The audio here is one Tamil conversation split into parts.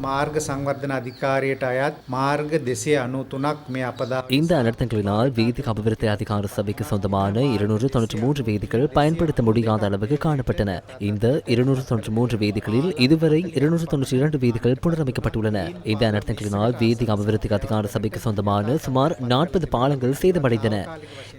මාර්ග සංවර්ධන අධිකාරයට අයත් මාර්ග දෙසේ අනු තුනක් මේ අපදා இந்த அனர்த்தங்களினால் வீதி அபிவிருத்தி அதிகார சபைக்கு சொந்தமான இருநூறு தொன்னூற்றி மூன்று வீதிகள் பயன்படுத்த முடியாத அளவுக்கு காணப்பட்டன இந்த இருநூறு தொன்னூற்றி மூன்று வீதிகளில் இதுவரை இருநூறு தொன்னூற்றி இரண்டு வீதிகள் புனரமைக்கப்பட்டுள்ளன இந்த அனர்த்தங்களினால் வீதி அபிவிருத்தி அதிகார சபைக்கு சொந்தமான சுமார் நாற்பது பாலங்கள் சேதமடைந்தன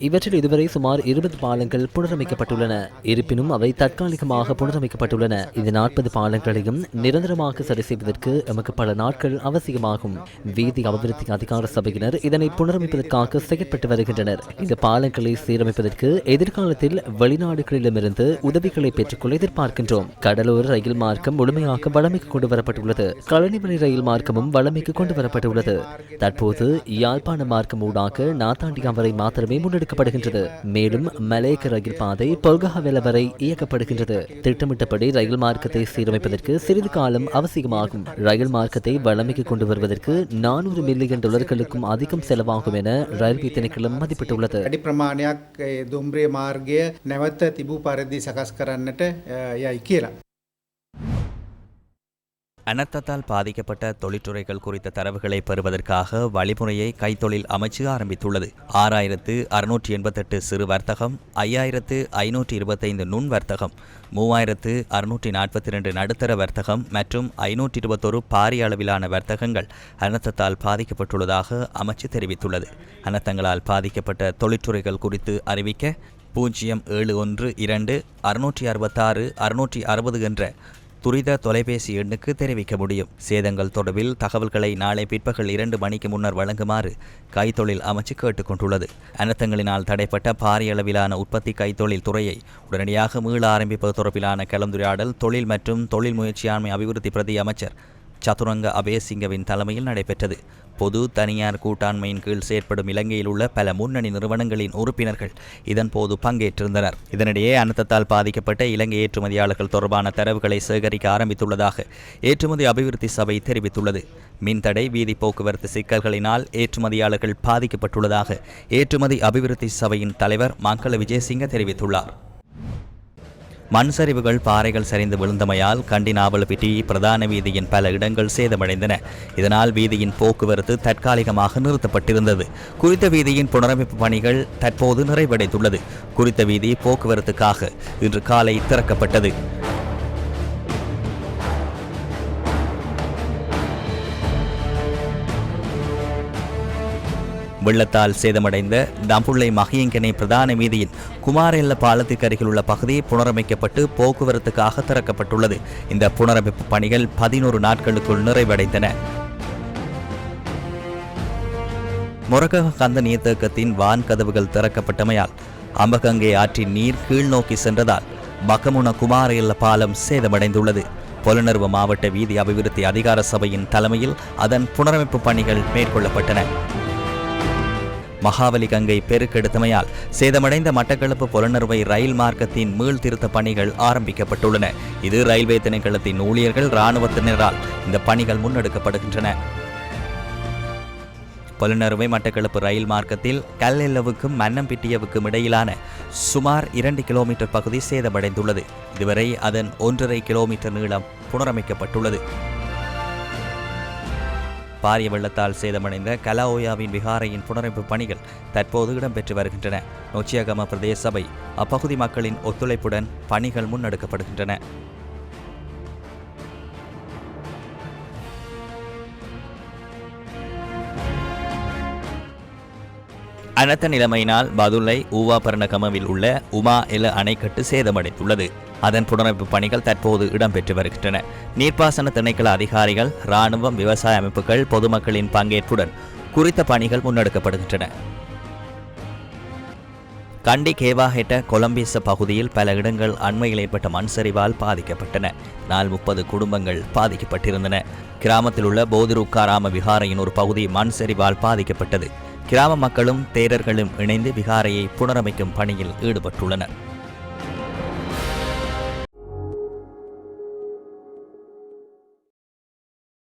இவற்றில் இதுவரை சுமார் இருபது பாலங்கள் புனரமைக்கப்பட்டுள்ளன இருப்பினும் அவை தற்காலிகமாக புனரமைக்கப்பட்டுள்ளன இந்த நாற்பது பாலங்களையும் நிரந்தரமாக சரி செய்வதற்கு எமக்கு பல நாட்கள் அவசியமாகும். வீதி அபிவிருத்தி அதிகார சபையினர் இதனை புனரமைப்பதற்காக செயற்பட்டு வருகின்றனர். இந்த பாலங்களை சீரமைப்பதற்கு எதிர்காலத்தில் வெளிநாடுகளிடமிருந்து உதவிகளை பெற்றுக்கொள்ள எதிர்பார்க்கின்றோம். கடலோர ரயில் மார்க்கம் முழுமையாக வளமைக்கு கொண்டு வரப்பட்டுள்ளது கழனிமலை ரயில் மார்க்கமும் வளமைக்கு கொண்டு வரப்பட்டுள்ளது தற்போது யாழ்ப்பாண மார்க்கம் ஊடாக நாத்தாண்டியா வரை மாத்திரமே முன்னெடுக்கப்படுகின்றது. மேலும் மலேக்க ரயில் பாதை பொல்கஹவெல வரை இயக்கப்படுகின்றது. திட்டமிட்டபடி ரயில் மார்க்கத்தை சீரமைப்பதற்கு சிறிது காலம் அவசியமாகும். ரயில் மார்க்கத்தை வளமைக்கு கொண்டு வருவதற்கு நானூறு மில்லியன் டாலர்களுக்கும் அதிகம் செலவாகும் என ரயில்வே திணைக்களம் மதிப்பிட்டுள்ளது වැඩි ප්‍රමාණයක් ඒ දුම්රිය මාර්ගය නැවත තිබූ පරිදි සකස් කරන්නට අ, යයි කියලා. அனர்த்தத்தால் பாதிக்கப்பட்ட தொழிற்றுறைகள் குறித்த தரவுகளை பெறுவதற்காக வழிமுறையை கைத்தொழில் அமைச்சு ஆரம்பித்துள்ளது. ஆறாயிரத்து அறுநூற்றி எண்பத்தெட்டு சிறு வர்த்தகம் ஐயாயிரத்து ஐநூற்றி இருபத்தைந்து நுண் வர்த்தகம் மூவாயிரத்து அறுநூற்றி நாற்பத்தி ரெண்டு நடுத்தர வர்த்தகம் மற்றும் ஐநூற்றி இருபத்தொரு பாரிய அளவிலான வர்த்தகங்கள் அனர்த்தத்தால் பாதிக்கப்பட்டுள்ளதாக அமைச்சு தெரிவித்துள்ளது. அனர்த்தங்களால் பாதிக்கப்பட்ட தொழிற்றுறைகள் குறித்து அறிவிக்க பூஜ்ஜியம் ஏழு ஒன்று இரண்டு அறுநூற்றி அறுபத்தாறு அறுநூற்றி அறுபது என்ற துரித தொலைபேசி எண்ணுக்கு தெரிவிக்க முடியும். சேதங்கள் தொடர்பில் தகவல்களை நாளை பிற்பகல் இரண்டு மணிக்கு முன்னர் வழங்குமாறு கைத்தொழில் அமைச்சு கேட்டுக்கொண்டுள்ளது. அனர்த்தங்களினால் தடைப்பட்ட பாரிய அளவிலான உற்பத்தி கைத்தொழில் துறையை உடனடியாக மீள ஆரம்பிப்பது தொடர்பிலான கலந்துரையாடல் தொழில் மற்றும் தொழில் முயற்சியாண்மை அபிவிருத்தி பிரதி அமைச்சர் சதுரங்க அபேசிங்கவின் தலைமையில் நடைபெற்றது. பொது தனியார் கூட்டாண்மையின் கீழ் செயற்படும் இலங்கையில் உள்ள பல முன்னணி நிறுவனங்களின் உறுப்பினர்கள் இதன்போது பங்கேற்றிருந்தனர். இதனிடையே அனர்த்தத்தால் பாதிக்கப்பட்ட இலங்கை ஏற்றுமதியாளர்கள் தொடர்பான தரவுகளை சேகரிக்க ஆரம்பித்துள்ளதாக ஏற்றுமதி அபிவிருத்தி சபை தெரிவித்துள்ளது. மின்தடை வீதி போக்குவரத்து சிக்கல்களினால் ஏற்றுமதியாளர்கள் பாதிக்கப்பட்டுள்ளதாக ஏற்றுமதி அபிவிருத்தி சபையின் தலைவர் மங்கள விஜயசிங்க தெரிவித்துள்ளார். மண் சரிவுகள் பாறைகள் சரிந்து விழுந்தமையால் கண்டி நாவலப்பிட்டி பிரதான வீதியின் பல இடங்கள் சேதமடைந்தன. இதனால் வீதியின் போக்குவரத்து தற்காலிகமாக நிறுத்தப்பட்டிருந்தது. குறித்த வீதியின் புனரமைப்பு பணிகள் தற்போது நிறைவடைந்துள்ளது. குறித்த வீதி போக்குவரத்துக்காக இன்று காலை திறக்கப்பட்டது. வெள்ளத்தால் சேதமடைந்த தம்புள்ளை மகியங்கனை பிரதான வீதியின் குமாரெல்ல பாலத்திற்கு அருகில் உள்ள பகுதி புனரமைக்கப்பட்டு போக்குவரத்துக்காக திறக்கப்பட்டுள்ளது. இந்த புனரமைப்பு பணிகள் பதினோரு நாட்களுக்குள் நிறைவடைந்தன. மொரகக கந்த நீர்த்தேக்கத்தின் வான் கதவுகள் திறக்கப்பட்டமையால் அம்பகங்கை ஆற்றின் நீர் கீழ்நோக்கி சென்றதால் பக்கமுன குமாரெல்ல பாலம் சேதமடைந்துள்ளது. புலனர்வு மாவட்ட வீதி அபிவிருத்தி அதிகார சபையின் தலைமையில் அதன் புனரமைப்பு பணிகள் மேற்கொள்ளப்பட்டன. மகாவலி கங்கை பெருக்கெடுத்தமையால் சேதமடைந்த மட்டக்களப்பு புலனறுவை ரயில் மார்க்கத்தின் மீள்திருத்த பணிகள் ஆரம்பிக்கப்பட்டுள்ளன. இது ரயில்வே திணைக்களத்தின் ஊழியர்கள் இராணுவத்தினரால் இந்த பணிகள் முன்னெடுக்கப்படுகின்றன. புலனறுவை மட்டக்களப்பு ரயில் மார்க்கத்தில் கல்லெல்லவுக்கும் மன்னம்பிட்டியவுக்கும் இடையிலான சுமார் இரண்டு கிலோமீட்டர் பகுதி சேதமடைந்துள்ளது. இதுவரை அதன் ஒன்றரை கிலோமீட்டர் நீளம் புனரமைக்கப்பட்டுள்ளது. பாரிய வெள்ளத்தால் சேதமடைந்த கலாஓயாவின் விகாரையின் புனரமைப்பு பணிகள் தற்போது இடம்பெற்று வருகின்றன. நொச்சியகம பிரதேச சபை அப்பகுதி மக்களின் ஒத்துழைப்புடன் பணிகள் முன்னெடுக்கப்படுகின்றன. அனர்த்த நிலைமையினால் பதுளை ஊவாபரணகமவில் உள்ள உமா எல அணைக்கட்டு சேதமடைந்துள்ளது. அதன் புனரமைப்பு பணிகள் தற்போது இடம்பெற்று வருகின்றன. நீர்ப்பாசன திணைக்கள அதிகாரிகள் இராணுவம் விவசாய அமைப்புகள் பொதுமக்களின் பங்கேற்புடன் குறித்த பணிகள் முன்னெடுக்கப்படுகின்றன. கண்டி கேவாஹெட்ட கொலம்பிச பகுதியில் பல இடங்கள் அண்மையில் ஏற்பட்ட மண் சரிவால் பாதிக்கப்பட்டன. நாள் முப்பது குடும்பங்கள் பாதிக்கப்பட்டிருந்தன. கிராமத்தில் உள்ள போதிருக்காராம விகாரையின் ஒரு பகுதி மண் சரிவால் பாதிக்கப்பட்டது. கிராம மக்களும் தேரர்களும் இணைந்து விகாரையை புனரமைக்கும் பணியில் ஈடுபட்டுள்ளனர்.